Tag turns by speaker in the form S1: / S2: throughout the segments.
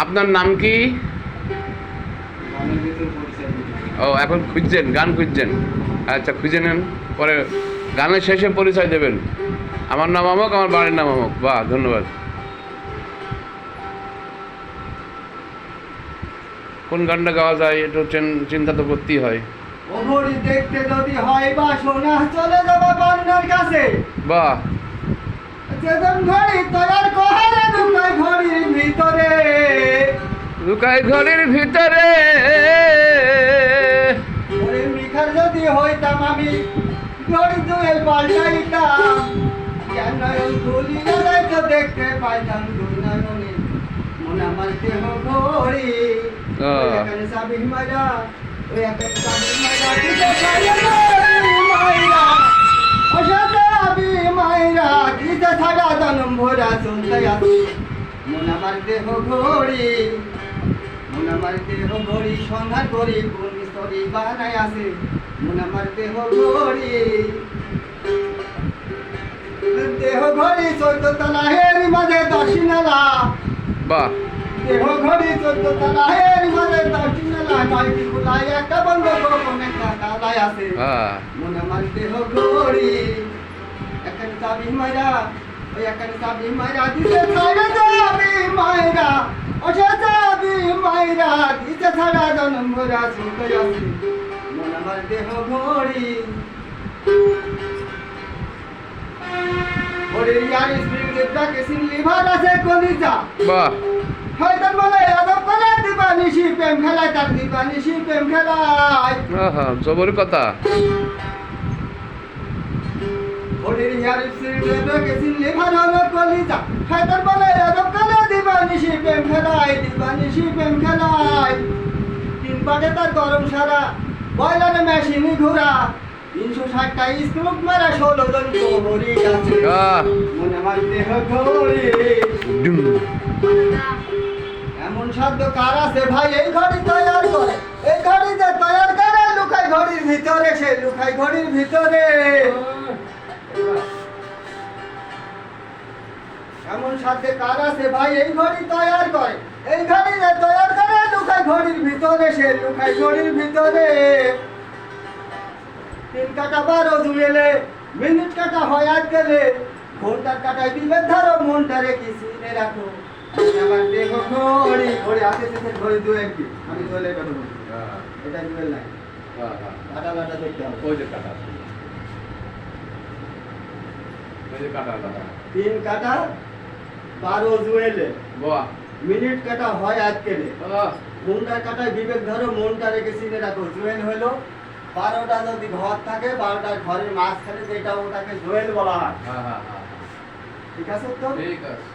S1: আপনার নাম কি? ও এখন খুঁজছেন গান খুঁজছেন। আচ্ছা খুঁজে নেন পরে গানের শেষে পরিচয় দেবেন। আমার নাম আমক আমার বাড়ির নাম আমক বাহ ধন্যবাদ। কোন গানটা গাওয়া যায় একটু চেন- চিন্তা তো করতেই হয়।
S2: ওঘরি দেখতে যদি হয় বা সোনা চলে যাবা পান্নার কাছে।
S1: বাহ।
S2: ঘড়ি
S1: লুকাই ঘরের ভিতরে।
S2: যদি হইতাম আমি ঘড়ি দুয়েল পাল্টাইতাম জ্ঞান নয়ন খুলিয়া যাইতো দেখতে পাইতাম দুই নয়নে মন আমার দেহ এখানে চাবি মাইরা ওই এখানে চাবি মাইরা দিতে ছাড়া মাইরা। ও সে মাইরা দিতে ছাড়া জনম ভরা চলতে আছি মন আমার দেহ ঘড়ি মন আমার দেহ ঘড়ি সন্ধান করি কোন স্তরি বানাই আছে। মন দেহ ঘড়ি। দেহ ঘড়ি চোদ্দ তলা মাঝে নালা।
S1: বাহ।
S2: দেহ ঘড়ি চোদ্দ তলা হেরি মাঝে নালা। নয়টি খোলাই একটা বন্ধ গোপন একটা তালাই আছে।
S1: হ্যাঁ
S2: মন আমার দেহ ঘড়ি। এখানে চাবি মাইরা ওই এখানে চাবি মাইরা দিতে ছাড়া চাবি মাইরা। ও সে মাইরা ছাড়া জনম ভরা মন আমার দেহ ঘড়ি ঘড়ির ইয়ার স্প্রিং যেটাকে সিন লিভার আছে কলিজা।
S1: বাহ।
S2: হয়তো বলে আদব করে দিবা নিশি প্রেম খেলায় তার দিবা নিশি প্রেম খেলায়।
S1: আহা জবর কথা।
S2: ওদের ইয়ার সিরিজে গেছিন লিভার হলো কলিজা। হায়দার বলে আদব কালে দিবা নিশি প্রেম খেলায় নিশি প্রেম খেলায় তিন পাটে তার গরম সারা বয়লারে মেশিনি ঘোরা। তিনশো ষাটটা স্ক্রুপ মারা ষোলো জন আছে
S1: আহ।
S2: মনে আমার দেহ ঘড়ি। এমন শব্দ কার আছে ভাই? এই ঘড়ি তৈয়ার করে এই ঘড়ি যে তৈয়ার করে লুকাই ঘড়ির ভিতরে সে লুকাই ঘড়ির ভিতরে। এমন সাথে কার আছে ভাই? এই ঘড়ি তৈয়ার করে। এই ঘড়ি যে করে লুকাই ঘড়ির ভিতরে সে লুকাই ঘড়ির ভিতরে। তিন কাটা বারো জুয়েলে মিনিট কাটা হয় গেলে ঘণ্টার কাটায় বিবেক ধরো মনটারে কি সিনে রাখো। আমার দেহ ঘড়ি ঘড়ি থেকে ঘড়ি দু একটি। আমি জুয়েলের কথা বলছি এটা জুয়েল নাই। কাটা কাটা দেখতে হবে।
S1: ওই যে কাটা ওই যে কাটা কাটা।
S2: তিন কাটা বারো জুয়েলে
S1: বাহ।
S2: মিনিট কাটা হয় আজ গেলে
S1: আহ
S2: কাটায় বিবেক ধরো মনটা রেখে সিনে রাখো। জুয়েল হলো বারোটা যদি ঘর থাকে বারোটার ঘরের মাঝখানে যেটা ওটাকে জুয়েল বলা হয়।
S1: হ্যাঁ হ্যাঁ হ্যাঁ।
S2: ঠিক আছে তো?
S1: ঠিক আছে।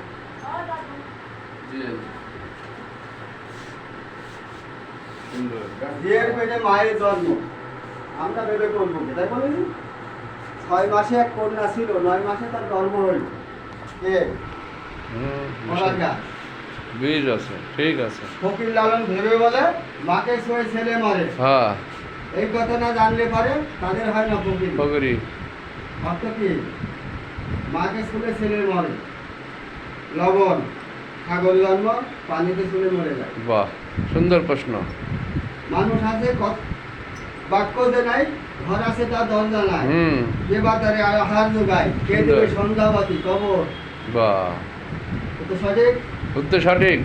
S2: বিয়ের পেটে মায়ের জন্ম। আমরা ভেবে করব তাই বলেনি ছয় মাসে এক কন্যা ছিল নয় মাসে তার জন্ম হইল। কে?
S1: বীজ আছে ঠিক আছে।
S2: ফকির লালন ভেবে বলে মাকে ছুঁয়ে ছেলে মারে।
S1: হ্যাঁ।
S2: এই কথা না জানলে পারে তাদের হয় না ফকির।
S1: পগরি
S2: অর্থ কি? মাকে ছুলে ছেলে মরে। লবণ ছাগল জন্ম পানিতে ছুলে মরে যায়।
S1: বাহ সুন্দর প্রশ্ন।
S2: মানুষ আছে বাক্য যে নাই ঘর আছে তার দরজা নাই।
S1: হুম।
S2: যে বাতারে আহার যোগায় কে দেবে সন্ধ্যাবাতি কবর?
S1: বাহ। উত্তর সঠিক?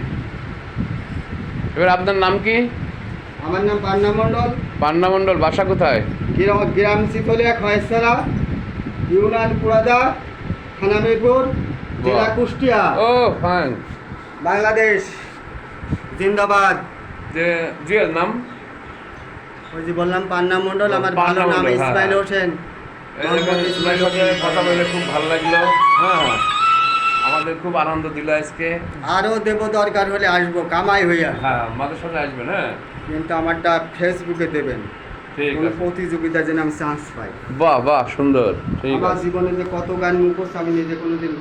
S1: এবার আপনার নাম কি?
S2: আমার নাম পান্না মণ্ডল।
S1: পান্না মণ্ডল বাসা কোথায়?
S2: গ্রাম গ্রাম শিথলিয়া খয়েসারা ইউনান পুরাদা থানা মিরপুর জেলা কুষ্টিয়া।
S1: ও ফাইন
S2: বাংলাদেশ। জিন্দাবাদ।
S1: যে জিয়ার নাম?
S2: ওই যে বললাম পান্না মণ্ডল আমার ভালো নাম
S1: হ্যাঁ,
S2: ইসমাইল। হোসেন।
S1: কথা বলে খুব ভালো লাগল। হ্যাঁ। আমাদের খুব আনন্দ দিল আজকে।
S2: আরও দেবো দরকার হলে আসব কামাই হইয়া।
S1: হ্যাঁ মাদের সাথে আসবেন হ্যাঁ?
S2: কিন্তু আমারটা ফেসবুকে দেবেন। প্রতিযোগিতা যেন আমি চান্স পাই।
S1: বাহ বাহ সুন্দর।
S2: আমার জীবনে যে কত গান মুখস্থ আমি নিজে কোনোদিন